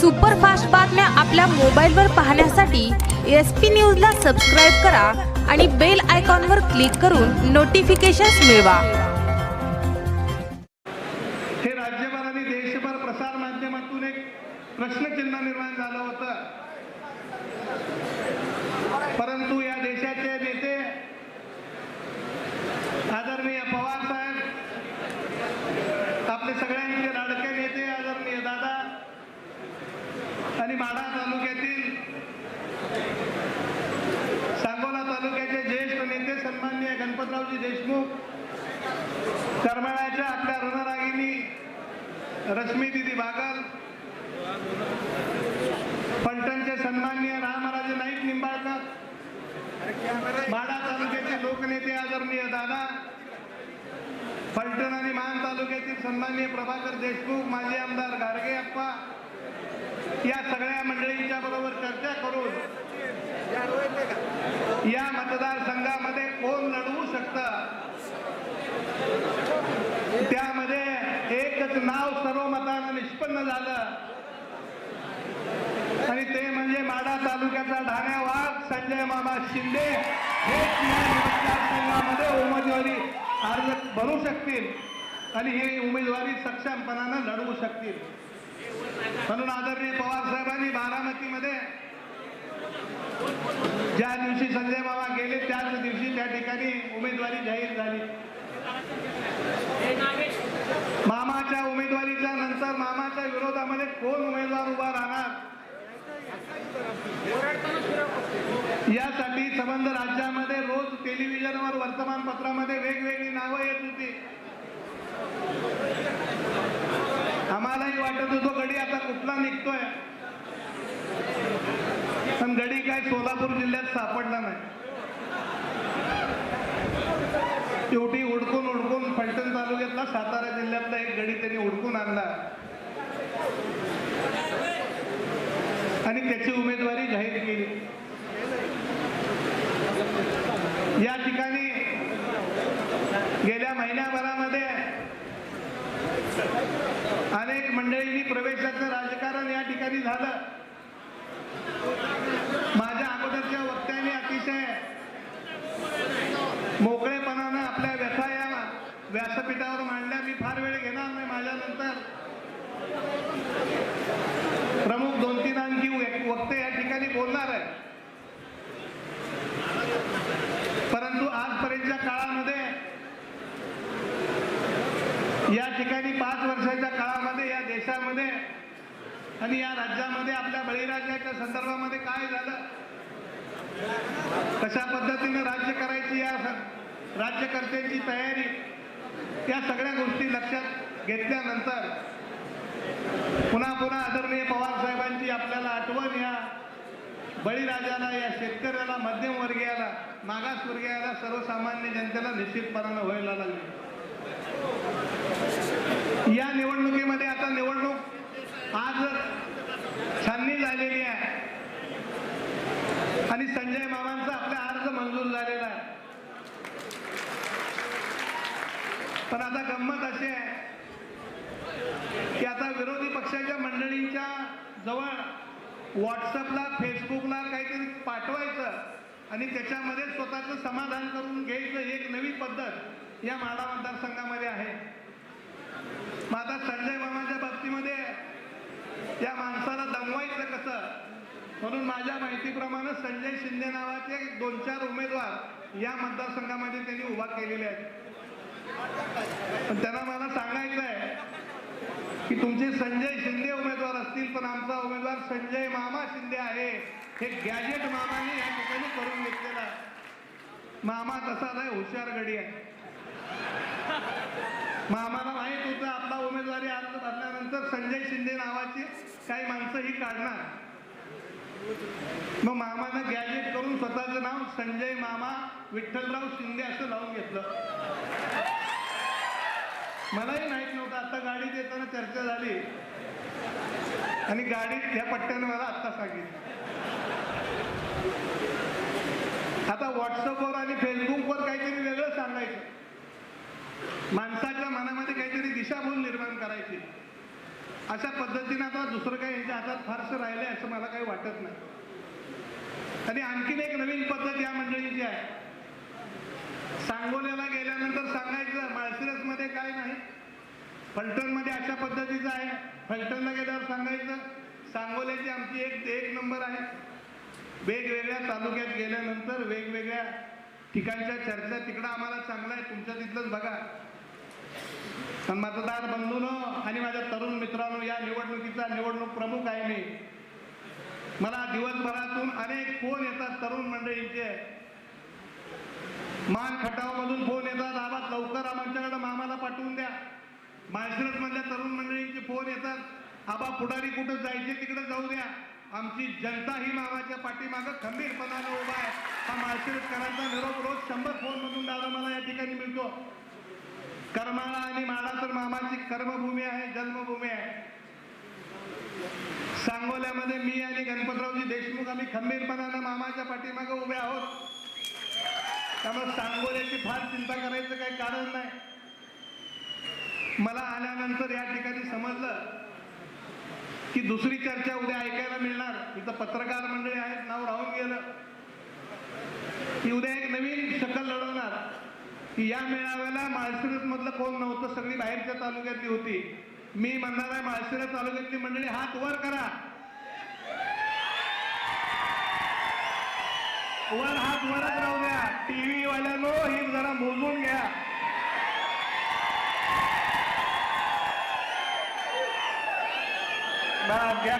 Superfast बातम्या आपल्या मोबाईलवर पाहण्यासाठी एस पी न्यूजला सबस्क्राईब करा आणि बेल आयकॉनवर क्लिक करून नोटिफिकेशन्स मिळवा. हे राज्यभर आणि देशभर प्रसार माध्यमातून एक प्रश्नचिन्ह निर्माण झालं होतं परंतु या देशाचे नेते आदरणीय पवार साहेब आपले सगळ्यांचे लाडके नेते आदरणीय दादा आणि माढा तालुक्यातील सांगोला तालुक्याचे ज्येष्ठ नेते सन्माननीय गणपतरावजी देशमुख करमाळ्याच्या आपल्या रणरागिनी रश्मी दिदी बागल फलटणचे सन्माननीय रामराजे नाईक निंबाळकर. माडा तालुक्याचे लोकनेते आदरणीय दादा. फलटण आणि मान तालुक्यातील सन्माननीय प्रभाकर देशमुख माजी आमदार गाडगे अप्पा. या सगळ्या मंडळींच्या बरोबर चर्चा करून या मतदारसंघामध्ये कोण लढवू शकतं त्यामध्ये एकच नाव सर्व उत्पन्न झालं. आणि ते म्हणजे माडा तालुक्याचा ढाण्या वाघ संजय मामा शिंदे हेच या मतदारसंघामध्ये उमेदवारी अर्ज भरू शकतील आणि ही उमेदवारी सक्षमपणानं लढवू शकतील. म्हणून आदरणीय पवार साहेबांनी बारामतीमध्ये ज्या दिवशी संजय बाबा गेले त्याच दिवशी त्या ठिकाणी उमेदवारी जाहीर झाली. मामाच्या उमेदवारीच्या नंतर मामाच्या विरोधामध्ये कोण उमेदवार उभा राहणार? यासाठी संबंध राज्यामध्ये रोज टेलिव्हिजनवर वर्तमानपत्रामध्ये वेगवेगळी नावं येत होती. आम्हालाही वाटत होतो गडी आता कुठला निघतोय? पण गडी काय सोलापूर जिल्ह्यात सापडला नाही. फलटण सातारा जिल्ह्यातला एक गडी त्यांनी उडकून आणला. आणि त्याची उमेदवारी जाहीर केली. या ठिकाणी गेल्या महिन्याभरामध्ये अनेक मंडळींनी प्रवेशाचं राजकारण या ठिकाणी झालं माझ्या अगोदरच्या वक्त्यांनी अतिशय मोकळेपणानं आपल्या व्यथा या व्यासपीठावर मांडल्या मी फार वेळ घेणार नाही माझ्यानंतर प्रमुख दोन तीन आणखी वे- वक्ते या ठिकाणी बोलणार आहे. परंतु आजपर्यंतच्या काळामध्ये या ठिकाणी पाच वर्षाच्या काळामध्ये या देशामध्ये आणि या राज्यामध्ये आपल्या बळीराजाच्या संदर्भामध्ये काय झालं? कशा पद्धतीनं राज्य करायची या राज्यकर्त्यांची तयारी? या सगळ्या गोष्टी लक्षात घेतल्यानंतर पुन्हा पुन्हा आदरणीय पवार साहेबांची आपल्याला आठवण या बळीराजाला या शेतकऱ्याला मध्यमवर्गीयाला मागासवर्गीयाला सर्वसामान्य जनतेला निश्चितपणानं व्हायला लागली. या निवडणुकीमध्ये आता निवडणूक आज छाननी झालेली आहे. आणि संजय मामांचा आपला अर्ज मंजूर झालेला आहे. पण आता गंमत अशी आहे की आता विरोधी पक्षाच्या मंडळींच्या जवळ व्हॉट्सअपला फेसबुकला काहीतरी पाठवायचं आणि त्याच्यामध्ये स्वतःचं समाधान करून घ्यायचं एक नवी पद्धत या माडा मतदारसंघामध्ये आहे. मग आता संजय मामाच्या बाबतीमध्ये या माणसाला दमवायचं कसं? म्हणून माझ्या माहितीप्रमाणे संजय शिंदे नावाचे दोन चार उमेदवार या मतदारसंघामध्ये त्यांनी उभा केलेले आहेत. त्यांना मला सांगायचं आहे की तुमचे संजय शिंदे उमेदवार असतील पण आमचा उमेदवार संजय मामा शिंदे आहे. हे गॅजेट मामाने या ठिकाणी करून घेतलेलं आहे. मामा तसा नाही हुशार गडी आहे. मामाला माहीत होतं आपला उमेदवारी अर्ज भरल्यानंतर संजय शिंदे नावाची काही माणसं ही काढणार. मग मामानं गॅजेट करून स्वतःचं नाव संजय मामा विठ्ठलराव शिंदे असं लावून घेतलं. मलाही माहीत नव्हतं. आता गाडीत येताना चर्चा झाली. आणि गाडी ह्या पट्ट्यानं मला आत्ता सांगितलं. आता व्हॉट्सअपवर आणि फेसबुकवर काहीतरी वेगळं सांगायचं. माणसाच्या मनामध्ये काहीतरी दिशाभूल निर्माण करायची. अशा पद्धतीनं आता दुसरं काही यांच्या हातात फारसं राहिलं आहे असं मला काही वाटत नाही. आणि आणखीन एक नवीन पद्धत या मंडळीची आहे. सांगोल्याला गेल्यानंतर सांगायचं माळशिरसमध्ये काय नाही फलटणमध्ये अशा पद्धतीचं आहे. फलटणला गेल्यावर सांगायचं सांगोल्याची आमची एक एक नंबर आहे. वेगवेगळ्या तालुक्यात गेल्यानंतर वेगवेगळ्या ठिकाणच्या चर्चा तिकडं आम्हाला चांगलं आहे. तुमच्या तिथलंच बघा. पण मतदार बंधूनो आणि माझ्या तरुण मित्रांनो या निवडणुकीचा निवडणूक प्रमुख आहे मी. मला दिवसभरातून अनेक फोन येतात तरुण मंडळींचे. मान खटावमधून फोन येतात. आवाज लवकर आमच्याकडे मामाला पाठवून द्या. माळशिरसमधल्या तरुण मंडळींचे फोन येतात. आबा पुढारी कुठं जायचे? तिकडे जाऊ द्या. आमची जनता ही मामाच्या पाठीमागं खंबीरपणानं उभा आहे. हा माळशिरसकरांचा निरोप रोज शंभर फोनमधून दादा मला या ठिकाणी मिळतो. करमाळा आणि माळा तर मामाची कर्मभूमी आहे जन्मभूमी आहे. सांगोल्यामध्ये मी आणि गणपतरावजी देशमुख आम्ही खंबीरपणानं मामाच्या पाठीमागं उभे आहोत. त्यामुळे सांगोल्याची फार चिंता करायचं काही कारण नाही. मला आल्यानंतर या ठिकाणी समजलं की दुसरी चर्चा उद्या ऐकायला मिळणार. इथं पत्रकार मंडळी आहेत नाव राहून गेलं. की उद्या एक नवीन शकल लढवणार. की या मेळाव्याला माळशिरस मधलं कोण नव्हतं सगळी बाहेरच्या तालुक्यातली होती. मी म्हणणार आहे माळशिरस तालुक्यातली मंडळी हात वर करा. वर हात वरच राहू द्या. टीव्ही वाल्यानो बस, घ्या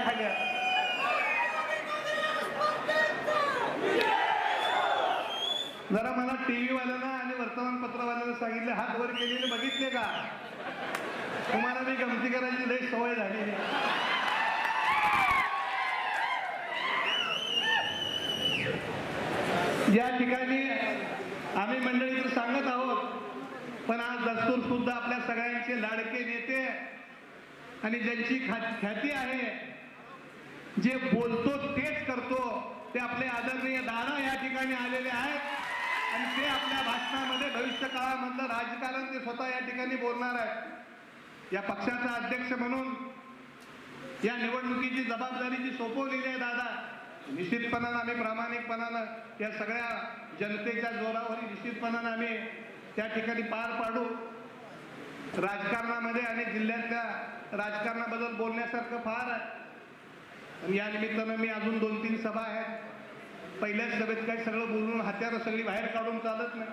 जरा मला टीव्ही वाल्यांना आणि वर्तमानपत्रवाल्यांना सांगितले हात वर केलेले बघितले का? तुम्हाला मी गमती करायची लई सवय झाली या ठिकाणी आम्ही मंडळी तर सांगत आहोत पण आज दस्तूर सुद्धा आपल्या सगळ्यांचे लाडके नेते आणि ज्यांची ख्याती आहे जे बोलतो तेच करतो ते आपले आदरणीय दादा या ठिकाणी आलेले आहेत. आणि ते आपल्या भाषणामध्ये भविष्य काळामधलं राजकारण ते स्वतः या ठिकाणी बोलणार आहेत. या पक्षाचा अध्यक्ष म्हणून या निवडणुकीची जबाबदारी जी सोपवलेली आहे दादा. निश्चितपणानं आम्ही प्रामाणिकपणानं या सगळ्या जनतेच्या जोरावर निश्चितपणानं आम्ही त्या ठिकाणी पार पाडू. राजकारणामध्ये आणि जिल्ह्यातल्या राजकारणाबद्दल बोलण्यासारखं फार आहे. आणि या निमित्तानं मी अजून दोन तीन सभा आहेत. पहिल्याच सभेत काही सगळं बोलून हत्यारं सगळी बाहेर काढून चालत नाही.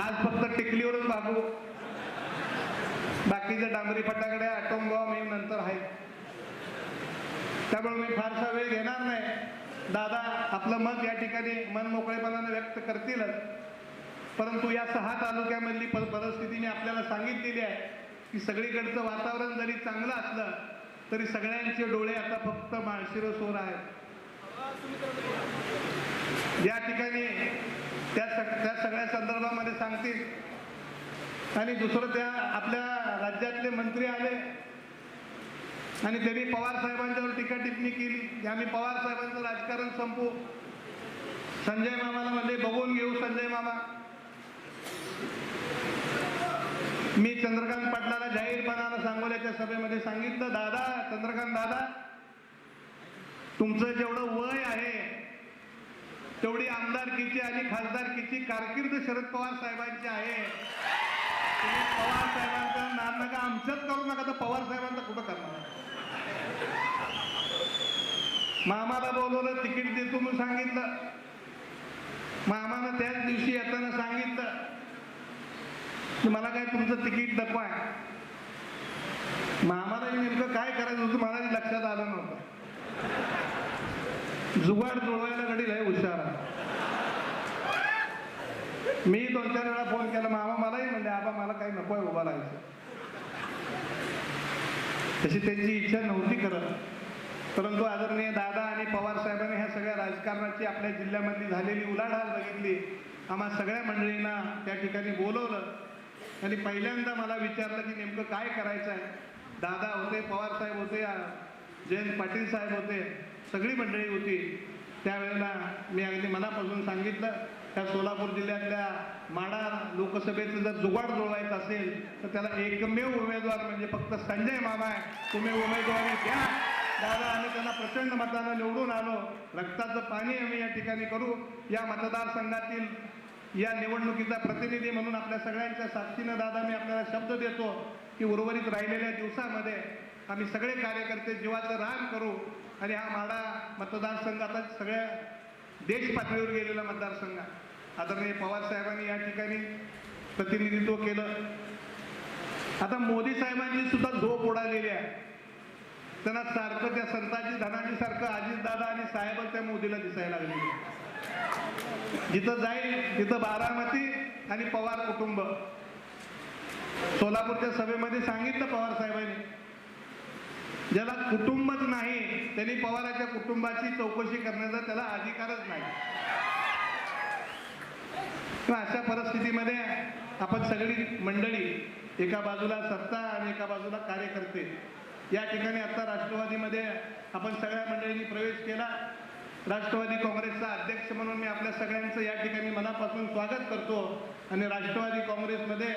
आज फक्त टेकलीवरच भागू. बाकीच्या डांबरी फटाकड्या आटोम बॉम्ब हे नंतर आहेत. त्यामुळे मी फारसा वेळ घेणार नाही. दादा आपलं मत या ठिकाणी मन मोकळेपणाने व्यक्त करतीलच. परंतु या सहा तालुक्यामधली परिस्थिती मी आपल्याला सांगितलेली आहे. की सगळीकडचं वातावरण जरी चांगलं असलं तरी सगळ्यांचे डोळे आता फक्त माळशिरसवर आहेत. या ठिकाणी त्या सग त्या सगळ्या संदर्भामध्ये सांगतील. आणि दुसरं त्या आपल्या राज्यातले मंत्री आले. आणि त्यांनी पवार साहेबांच्यावर टीका टिप्पणी केली. की आम्ही पवार साहेबांचं राजकारण संपू संजय मामाला म्हणजे बघून घेऊ संजय मामा. मी चंद्रकांत पाटलाला जाहीरपणानं सांगोल्याच्या सभेमध्ये सांगितलं दादा चंद्रकांत दादा तुमचं जेवढं वय आहे तेवढी आमदारकीची आणि खासदारकीची कारकीर्द शरद पवार साहेबांची आहे. पवार साहेबांचा नाम नका आमच्याच करू नका तर पवार साहेबांचा कुठं करणार? मामाला बोलवलं तिकीट देतो म्हणून सांगितलं. मामानं त्याच दिवशी येताना सांगितलं की मला काय तुमचं तिकीट नको आहे. मामाला नेमकं काय करायचं होतं मला लक्षात आलं नव्हतं. जुगाड जुळवायला घडील आहे हुशार मी दोन चार वेळा फोन केला मामा मलाही म्हणले आबा मला काही नको आहे उभा राहायचं. तशी त्यांची इच्छा नव्हती करत. परंतु आदरणीय दादा आणि पवार साहेबांनी ह्या सगळ्या राजकारणाची आपल्या जिल्ह्यामधली झालेली उलाढाल बघितली. आम्हा सगळ्या मंडळींना त्या ठिकाणी बोलवलं. आणि पहिल्यांदा मला विचारलं की नेमकं काय करायचं आहे दादा होते पवार साहेब होते जयंत पाटील साहेब होते सगळी मंडळी होती. त्यावेळेला मी अगदी मनापासून सांगितलं त्या सोलापूर जिल्ह्यातल्या माडा लोकसभेचं जर जुगाड जुळवायचं असेल तर त्याला एकमेव उमेदवार म्हणजे फक्त संजय मामा आहे. तुम्ही उमेदवारी द्या. दादा आम्ही त्यांना प्रचंड मतानं निवडून आलो. रक्ताचं पाणी आम्ही या ठिकाणी करू. या मतदारसंघातील या निवडणुकीचा प्रतिनिधी म्हणून आपल्या सगळ्यांच्या साक्षीनं दादा मी आपल्याला शब्द देतो की उर्वरित राहिलेल्या दिवसामध्ये आम्ही सगळे कार्यकर्ते जीवाचं रान करू आणि हा माडा मतदारसंघ आता सगळ्या देश पातळीवर गेलेला मतदारसंघ आदरणीय पवार साहेबांनी या ठिकाणी प्रतिनिधित्व केलं. आता मोदी साहेबांची सुद्धा झोप उडालेली आहे. त्यांना सारखं त्या संताजी धनाजी सारखं अजितदादा आणि साहेबच त्या मोदीला दिसायला लागले जिथं जाईल तिथं बारामती आणि पवार कुटुंब. सोलापूरच्या सभेमध्ये सांगितलं पवार साहेबांनी. ज्याला कुटुंबच नाही त्यांनी पवाराच्या कुटुंबाची चौकशी करण्याचा त्याला अधिकारच नाही. अशा परिस्थितीमध्ये आपण सगळी मंडळी एका बाजूला सत्ता आणि एका बाजूला कार्यकर्ते. या ठिकाणी आता राष्ट्रवादीमध्ये आपण सगळ्या मंडळींनी प्रवेश केला. राष्ट्रवादी काँग्रेसचा अध्यक्ष म्हणून मी आपल्या सगळ्यांचं या ठिकाणी मनापासून स्वागत करतो. आणि राष्ट्रवादी काँग्रेसमध्ये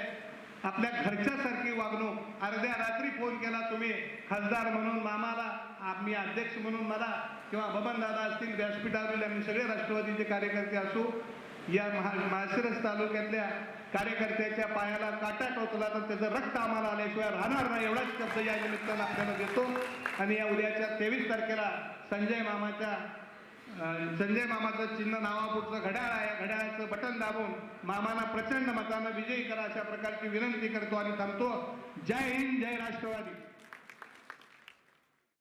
आपल्या घरच्यासारखी वागणूक अर्ध्या रात्री फोन केला तुम्ही खासदार म्हणून मामाला आम्ही अध्यक्ष म्हणून मला किंवा बबन दादा असतील व्यासपीठावरील आम्ही सगळे राष्ट्रवादीचे कार्यकर्ते असू या महा माळशिरस तालुक्यातल्या कार्यकर्त्याच्या पायाला काटा टोचला तर त्याचं रक्त आम्हाला आल्याशिवाय राहणार नाही एवढाच शब्द या निमित्तानं आपल्याला देतो. आणि या उद्याच्या तेवीस तारखेला संजय मामाच्या संजय मामाचं चिन्ह नावापुढचं घड्याळ आहे. घड्याळाचं बटन दाबून मामाना प्रचंड मतानं विजयी करा अशा प्रकारची विनंती करतो आणि थांबतो. जय हिंद जय राष्ट्रवादी.